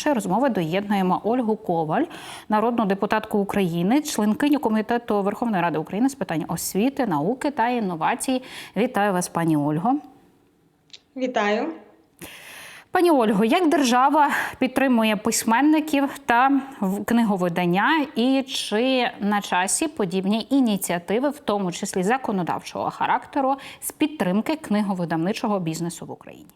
Нашої розмови доєднуємо Ольгу Коваль, народну депутатку України, членкиню комітету Верховної Ради України з питань освіти, науки та інновацій. Вітаю вас, пані Ольго. Вітаю. Пані Ольго, як держава підтримує письменників та книговидання, і чи на часі подібні ініціативи, в тому числі законодавчого характеру, з підтримки книговидавничого бізнесу в Україні?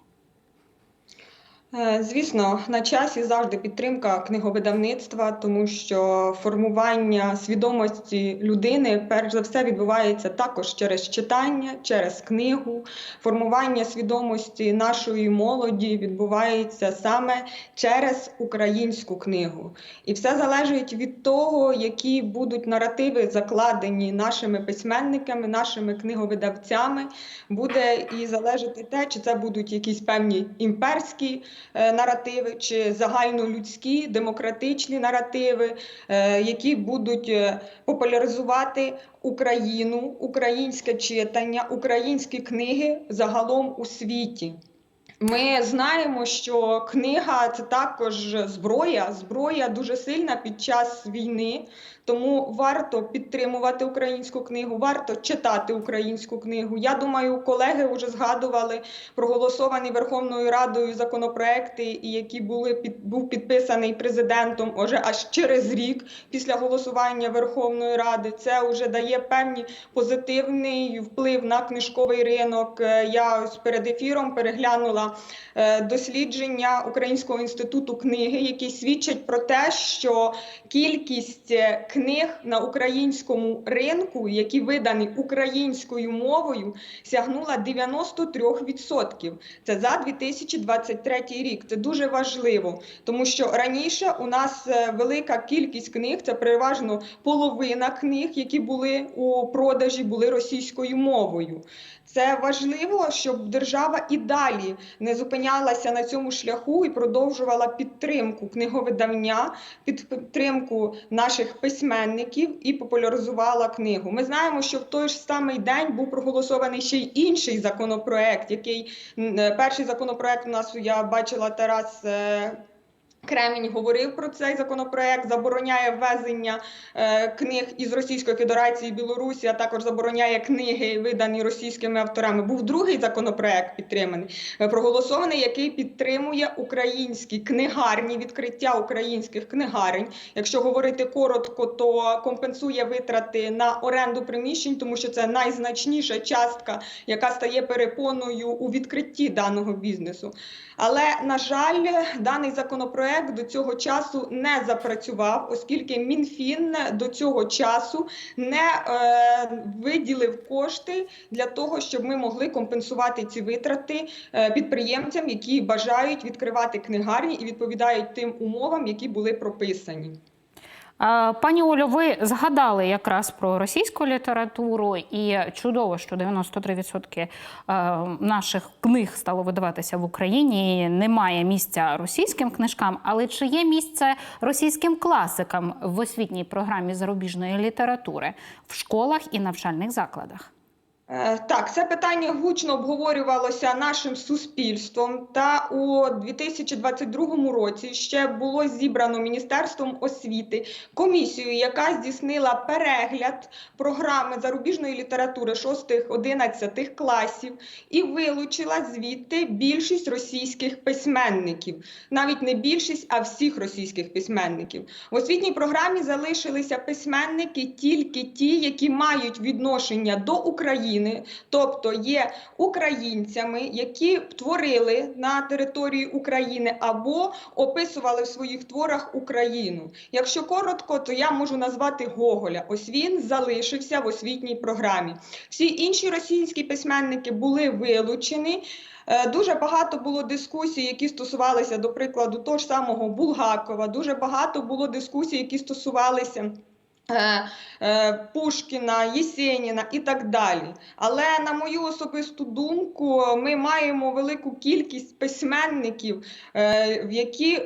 Е, Звісно, на часі завжди підтримка книговидавництва, тому що формування свідомості людини перш за все відбувається також через читання, через книгу. Формування свідомості нашої молоді відбувається саме через українську книгу. І все залежить від того, які будуть наративи закладені нашими письменниками, нашими книговидавцями. Буде і залежати те, чи це будуть якісь певні імперські наративи, чи загальнолюдські демократичні наративи, е, які будуть е, популяризувати Україну, українське читання, українські книги загалом у світі. Ми знаємо, що книга це також зброя, зброя дуже сильна під час війни. Тому варто підтримувати українську книгу, варто читати українську книгу. Я думаю, колеги вже згадували проголосовані Верховною Радою законопроекти, які були під був підписаний президентом уже аж через рік після голосування Верховної Ради. Це вже дає певний позитивний вплив на книжковий ринок. Е, Я ось перед ефіром переглянула е, дослідження Українського інституту книги, які свідчать про те, що кількість е, книг на українському ринку, які видані українською мовою, сягнула 93%. Це за 2023 рік. Це дуже важливо, тому що раніше у нас е, велика кількість книг, це переважно половина книг, які були у продажі, були російською мовою. Це важливо, щоб держава і далі не зупинялася на цьому шляху і продовжувала підтримку книговидання, підтримку наших письменників і популяризувала книгу. Ми знаємо, що в той ж самий день був проголосований ще й інший законопроект, який е, перший законопроект у нас я бачила Тарас. Кремінь говорив про цей законопроект, забороняє ввезення е, книг із Російської Федерації Білорусі, а також забороняє книги, видані російськими авторами. Був другий законопроект підтриманий, е, проголосований, який підтримує українські книгарні, відкриття українських книгарень. Якщо говорити коротко, то компенсує витрати на оренду приміщень, тому що це найзначніша частка, яка стає перепоною у відкритті даного бізнесу. Але на жаль, даний законопроект до цього часу не запрацював, оскільки МінФін до цього часу не е, виділив кошти для того, щоб ми могли компенсувати ці витрати е, підприємцям, які бажають відкривати книгарні і відповідають тим умовам, які були прописані. Пані Олю, ви згадали якраз про російську літературу, і чудово, що 93% е, наших книг стало видаватися в Україні. Немає місця російським книжкам, але чи є місце російським класикам в освітній програмі зарубіжної літератури в школах і навчальних закладах? Е, Так, це питання гучно обговорювалося нашим суспільством. Та у 2022 році ще було зібрано Міністерством освіти комісію, яка здійснила перегляд програми зарубіжної літератури 6-11 класів і вилучила звідти більшість російських письменників, навіть не більшість, а всіх російських письменників. В освітній програмі залишилися письменники тільки ті, які мають відношення до України, тобто є українцями, які творили на території України або описували в своїх творах Україну. Якщо коротко, то я можу назвати Гоголя. Ось він залишився в освітній програмі. Всі інші російські письменники були вилучені. Е, Дуже багато було дискусій, які стосувалися, до прикладу, того ж самого Булгакова. Дуже багато було дискусій, які стосувалися Пушкіна, Єсеніна і так далі. Але на мою особисту думку, ми маємо велику кількість письменників, е, які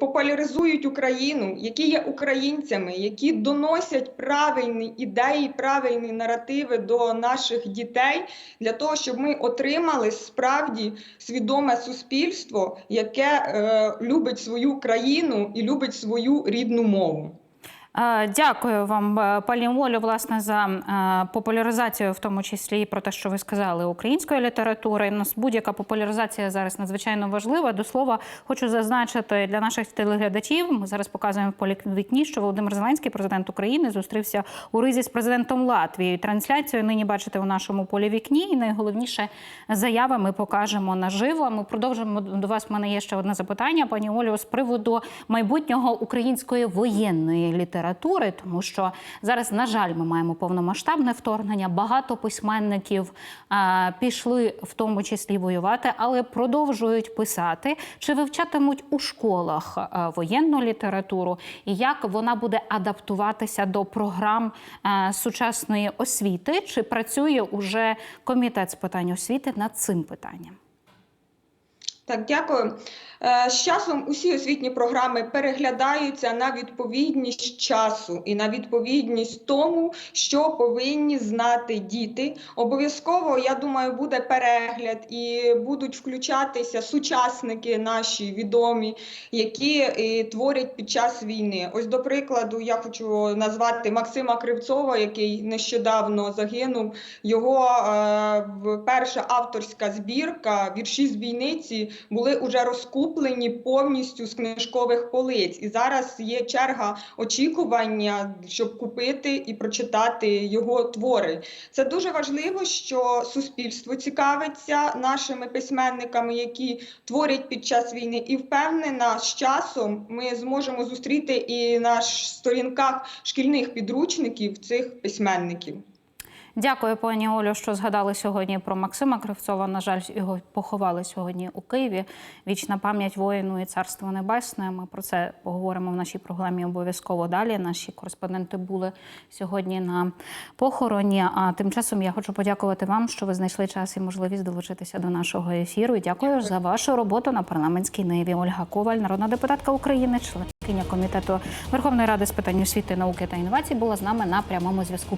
популяризують Україну, які є українцями, які доносять правильні ідеї, правильні наративи до наших дітей для того, щоб ми отримали справді свідоме суспільство, яке е, любить свою країну і любить свою рідну мову. Е, Дякую вам, е, пані Олю, власне, за е, популяризацію, в тому числі і про те, що ви сказали, української літератури. Нас будь-яка популяризація зараз надзвичайно важлива. До слова, хочу зазначити для наших телеглядачів. Ми зараз показуємо в полівікні, що Володимир Зеленський, президент України, зустрівся у Ризі з президентом Латвії. Трансляцію нині бачите у нашому полі вікні. І найголовніше заяви ми покажемо наживо. Ми продовжимо до вас. У мене є ще одне запитання, пані Олю, з приводу майбутнього української воєнної літератури, тому що зараз, на жаль, ми маємо повномасштабне вторгнення. Багато письменників а, пішли в тому числі воювати, але продовжують писати. Чи вивчатимуть у школах воєнну літературу, і як вона буде адаптуватися до програм а, сучасної освіти? Чи працює уже комітет з питань освіти над цим питанням? Так, дякую. Е, З часом усі освітні програми переглядаються на відповідність часу і на відповідність тому, що повинні знати діти. Обов'язково, я думаю, буде перегляд і будуть включатися сучасники наші відомі, які е, творять під час війни. Ось, до прикладу, я хочу назвати Максима Кривцова, який нещодавно загинув. Його е, перша авторська збірка вірші з бійниці були уже розкуплені повністю з книжкових полиць. І зараз є черга очікування, щоб купити і прочитати його твори. Це дуже важливо, що суспільство цікавиться нашими письменниками, які творять під час війни, і впевнена, з часом ми зможемо зустріти і на сторінках шкільних підручників цих письменників. Дякую, пані Олю, що згадали сьогодні про Максима Кривцова. На жаль, його поховали сьогодні у Києві. Вічна пам'ять воїну і царство небесне. Ми про це поговоримо в нашій програмі обов'язково далі. Наші кореспонденти були сьогодні на похороні. А тим часом я хочу подякувати вам, що ви знайшли час і можливість долучитися до нашого ефіру. І дякую за вашу роботу на парламентській ниві. Ольга Коваль, народна депутатка України, членкиня комітету Верховної Ради з питань освіти, науки та інновацій, була з нами на прямому зв'язку.